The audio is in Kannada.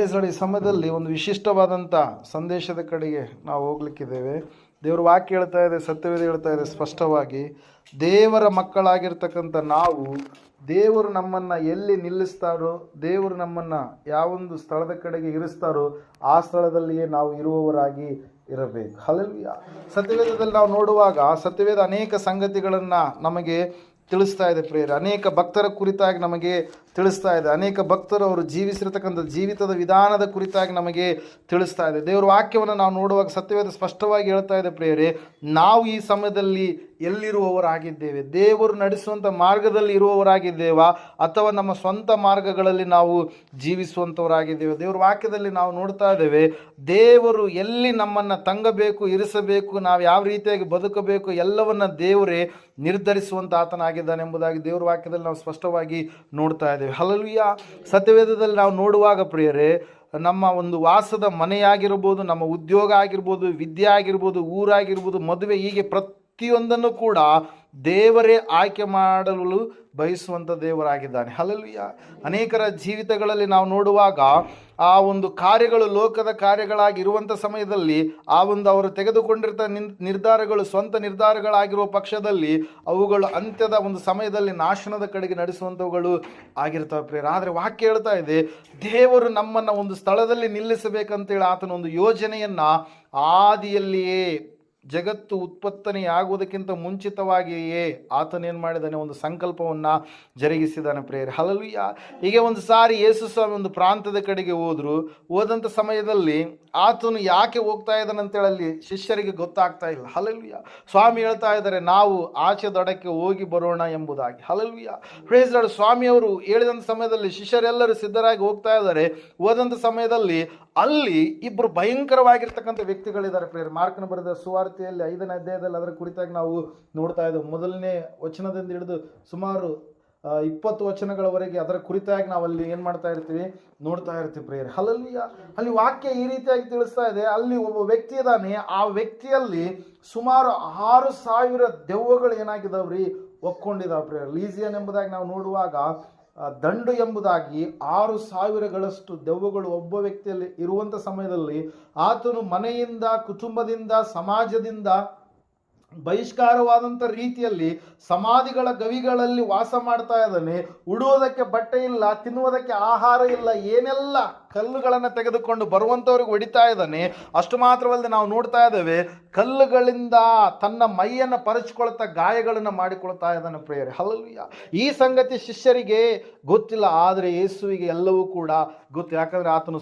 ಈ ಸಮಯದಲ್ಲಿ ಒಂದು ವಿಶಿಷ್ಟವಾದಂಥ ಸಂದೇಶದ ಕಡೆಗೆ ನಾವು ಹೋಗ್ಲಿಕ್ಕಿದ್ದೇವೆ. ದೇವರು ವಾಕ್ಯ ಹೇಳ್ತಾ ಇದೆ, ಸತ್ಯವೇದ ಹೇಳ್ತಾ ಇದೆ ಸ್ಪಷ್ಟವಾಗಿ, ದೇವರ ಮಕ್ಕಳಾಗಿರ್ತಕ್ಕಂಥ ನಾವು, ದೇವರು ನಮ್ಮನ್ನು ಎಲ್ಲಿ ನಿಲ್ಲಿಸ್ತಾರೋ, ದೇವರು ನಮ್ಮನ್ನು ಯಾವೊಂದು ಸ್ಥಳದ ಕಡೆಗೆ ಇರಿಸ್ತಾರೋ, ಆ ಸ್ಥಳದಲ್ಲಿಯೇ ನಾವು ಇರುವವರಾಗಿ ಇರಬೇಕು. ಹಲವು ಸತ್ಯವೇದದಲ್ಲಿ ನಾವು ನೋಡುವಾಗ ಸತ್ಯವೇದ ಅನೇಕ ಸಂಗತಿಗಳನ್ನು ನಮಗೆ ತಿಳಿಸ್ತಾ ಇದೆ ಪ್ರೇರ ಅನೇಕ ಭಕ್ತರ ಕುರಿತಾಗಿ ನಮಗೆ ತಿಳಿಸ್ತಾ ಇದೆ. ಅನೇಕ ಭಕ್ತರು ಅವರು ಜೀವಿಸಿರ್ತಕ್ಕಂಥ ಜೀವಿತದ ವಿಧಾನದ ಕುರಿತಾಗಿ ನಮಗೆ ತಿಳಿಸ್ತಾ ಇದೆ. ದೇವರ ವಾಕ್ಯವನ್ನು ನಾವು ನೋಡುವಾಗ ಸತ್ಯವೇದ ಸ್ಪಷ್ಟವಾಗಿ ಹೇಳ್ತಾ ಇದೆ ಪ್ರೇಯರೇ, ನಾವು ಈ ಸಮಯದಲ್ಲಿ ಎಲ್ಲಿರುವವರಾಗಿದ್ದೇವೆ? ದೇವರು ನಡೆಸುವಂಥ ಮಾರ್ಗದಲ್ಲಿ ಇರುವವರಾಗಿದ್ದೇವಾ? ಅಥವಾ ನಮ್ಮ ಸ್ವಂತ ಮಾರ್ಗಗಳಲ್ಲಿ ನಾವು ಜೀವಿಸುವಂಥವರಾಗಿದ್ದೇವೆ? ದೇವರ ವಾಕ್ಯದಲ್ಲಿ ನಾವು ನೋಡ್ತಾ ಇದ್ದೇವೆ, ದೇವರು ಎಲ್ಲಿ ನಮ್ಮನ್ನು ತಂಗಬೇಕು, ಇರಿಸಬೇಕು, ನಾವು ಯಾವ ರೀತಿಯಾಗಿ ಬದುಕಬೇಕು, ಎಲ್ಲವನ್ನ ದೇವರೇ ನಿರ್ಧರಿಸುವಂಥ ಆತನಾಗಿದ್ದಾನೆ ಎಂಬುದಾಗಿ ದೇವರ ವಾಕ್ಯದಲ್ಲಿ ನಾವು ಸ್ಪಷ್ಟವಾಗಿ ನೋಡ್ತಾ ಹಲಲುಯ್ಯ ಸತ್ಯವೇದದಲ್ಲಿ ನಾವು ನೋಡುವಾಗ ಪ್ರಿಯರೇ, ನಮ್ಮ ಒಂದು ವಾಸದ ಮನೆಯಾಗಿರ್ಬೋದು, ನಮ್ಮ ಉದ್ಯೋಗ ಆಗಿರ್ಬೋದು, ವಿದ್ಯೆ ಆಗಿರ್ಬೋದು, ಊರಾಗಿರ್ಬೋದು, ಮದುವೆ ಹೀಗೆ ಪ್ರತಿಯೊಂದನ್ನು ಕೂಡ ದೇವರೇ ಆಯ್ಕೆ ಮಾಡಲು ಬಯಸುವಂಥ ದೇವರಾಗಿದ್ದಾನೆ. ಹಲಲುಯ್ಯ ಅನೇಕರ ಜೀವಿತಗಳಲ್ಲಿ ನಾವು ನೋಡುವಾಗ ಆ ಒಂದು ಕಾರ್ಯಗಳು ಲೋಕದ ಕಾರ್ಯಗಳಾಗಿರುವಂಥ ಸಮಯದಲ್ಲಿ, ಆ ಒಂದು ಅವರು ತೆಗೆದುಕೊಂಡಿರ್ತ ನಿರ್ಧಾರಗಳು, ಸ್ವಂತ ನಿರ್ಧಾರಗಳಾಗಿರುವ ಪಕ್ಷದಲ್ಲಿ ಅವುಗಳು ಅಂತ್ಯದ ಒಂದು ಸಮಯದಲ್ಲಿ ನಾಶನದ ಕಡೆಗೆ ನಡೆಸುವಂಥವುಗಳು ಆಗಿರ್ತವೆ ಪ್ರೇರ ಆದರೆ ವಾಕ್ಯ ಹೇಳ್ತಾ ಇದೆ, ದೇವರು ನಮ್ಮನ್ನು ಒಂದು ಸ್ಥಳದಲ್ಲಿ ನಿಲ್ಲಿಸಬೇಕಂತೇಳಿ ಆತನ ಒಂದು ಯೋಜನೆಯನ್ನು ಆದಿಯಲ್ಲಿಯೇ ಜಗತ್ತು ಉತ್ಪತ್ತನೆಯಾಗುವುದಕ್ಕಿಂತ ಮುಂಚಿತವಾಗಿಯೇ ಆತನೇನು ಮಾಡಿದಾನೆ ಒಂದು ಸಂಕಲ್ಪವನ್ನು ಜರುಗಿಸಿದ್ದಾನೆ ಪ್ರೇಯರ್. ಹಲಲುಯ್ಯ ಹೀಗೆ ಒಂದು ಸಾರಿ ಯೇಸು ಸ್ವಾಮಿ ಒಂದು ಪ್ರಾಂತದ ಕಡೆಗೆ ಹೋದರು. ಹೋದಂಥ ಸಮಯದಲ್ಲಿ ಆತನು ಯಾಕೆ ಹೋಗ್ತಾ ಇದ್ದಾನೆ ಅಂತೇಳಲ್ಲಿ ಶಿಷ್ಯರಿಗೆ ಗೊತ್ತಾಗ್ತಾ ಇಲ್ಲ. ಹಲಲುಯ್ಯ ಸ್ವಾಮಿ ಹೇಳ್ತಾ ಇದ್ದಾರೆ, ನಾವು ಆಚೆ ದಡಕ್ಕೆ ಹೋಗಿ ಬರೋಣ ಎಂಬುದಾಗಿ. ಹಲಲುಯ್ಯ ಪ್ರೇಸ್ ಲಾರ್ಡ್ ಸ್ವಾಮಿಯವರು ಹೇಳಿದಂಥ ಸಮಯದಲ್ಲಿ ಶಿಷ್ಯರೆಲ್ಲರೂ ಸಿದ್ಧರಾಗಿ ಹೋಗ್ತಾ ಇದ್ದಾರೆ. ಹೋದಂಥ ಸಮಯದಲ್ಲಿ ಅಲ್ಲಿ ಇಬ್ಬರು ಭಯಂಕರವಾಗಿರ್ತಕ್ಕಂಥ ವ್ಯಕ್ತಿಗಳಿದ್ದಾರೆ ಪ್ರೇಯರ್. ಮಾರ್ಕನ ಬರೆದ ಸುವಾರ್ತೆಯಲ್ಲಿ ಐದನೇ ಅಧ್ಯಾಯದಲ್ಲಿ ಅದರ ಕುರಿತಾಗಿ ನಾವು ನೋಡ್ತಾ ಇದ್ದೇವೆ. ಮೊದಲನೇ ವಚನದಿಂದ ಹಿಡಿದು ಸುಮಾರು ಇಪ್ಪತ್ತು ವಚನಗಳವರೆಗೆ ಅದರ ಕುರಿತಾಗಿ ನಾವು ಅಲ್ಲಿ ಏನು ಮಾಡ್ತಾ ಇರ್ತೀವಿ? ನೋಡ್ತಾ ಇರ್ತೀವಿ ಪ್ರೇಯರ್. ಅಲ್ಲಲ್ಲಿ ಅಲ್ಲಿ ವಾಕ್ಯ ಈ ರೀತಿಯಾಗಿ ತಿಳಿಸ್ತಾ ಇದೆ. ಅಲ್ಲಿ ಒಬ್ಬ ವ್ಯಕ್ತಿ ಇದ್ದಾನೆ. ಆ ವ್ಯಕ್ತಿಯಲ್ಲಿ ಸುಮಾರು ಆರು ಸಾವಿರ ದೆವ್ವಗಳು ಏನಾಗಿದಾವ್ರಿ? ಒಕ್ಕೊಂಡಿದಾವೆ ಪ್ರೇಯರ್. ಲೀಸಿಯನ್ ಎಂಬುದಾಗಿ ನಾವು ನೋಡುವಾಗ ದಂಡು ಎಂಬುದಾಗಿ ಆರು ಸಾವಿರಗಳಷ್ಟು ದೆವ್ವಗಳು ಒಬ್ಬ ವ್ಯಕ್ತಿಯಲ್ಲಿ ಇರುವಂಥ ಸಮಯದಲ್ಲಿ ಆತನು ಮನೆಯಿಂದ ಕುಟುಂಬದಿಂದ ಸಮಾಜದಿಂದ ಬಹಿಷ್ಕಾರವಾದಂಥ ರೀತಿಯಲ್ಲಿ ಸಮಾಧಿಗಳ ಗವಿಗಳಲ್ಲಿ ವಾಸ ಮಾಡ್ತಾ ಇದ್ದಾನೆ. ಉಡುವುದಕ್ಕೆ ಬಟ್ಟೆ ಇಲ್ಲ, ತಿನ್ನುವುದಕ್ಕೆ ಆಹಾರ ಇಲ್ಲ, ಏನೆಲ್ಲ ಕಲ್ಲುಗಳನ್ನು ತೆಗೆದುಕೊಂಡು ಬರುವಂಥವ್ರಿಗೆ ಹೊಡಿತಾ ಇದ್ದಾನೆ. ಅಷ್ಟು ಮಾತ್ರವಲ್ಲದೆ ನಾವು ನೋಡ್ತಾ ಇದ್ದೇವೆ, ಕಲ್ಲುಗಳಿಂದ ತನ್ನ ಮೈಯನ್ನು ಪರಚಿಕೊಳ್ತಾ ಗಾಯಗಳನ್ನು ಮಾಡಿಕೊಳ್ತಾ ಇದ್ದಾನೆ ಪ್ರೇಯರ್. ಹಲಲ್ಯ ಈ ಸಂಗತಿ ಶಿಷ್ಯರಿಗೆ ಗೊತ್ತಿಲ್ಲ, ಆದರೆ ಯೇಸುವಿಗೆ ಎಲ್ಲವೂ ಕೂಡ ಗೊತ್ತು ಯಾಕಂದರೆ ಆತನು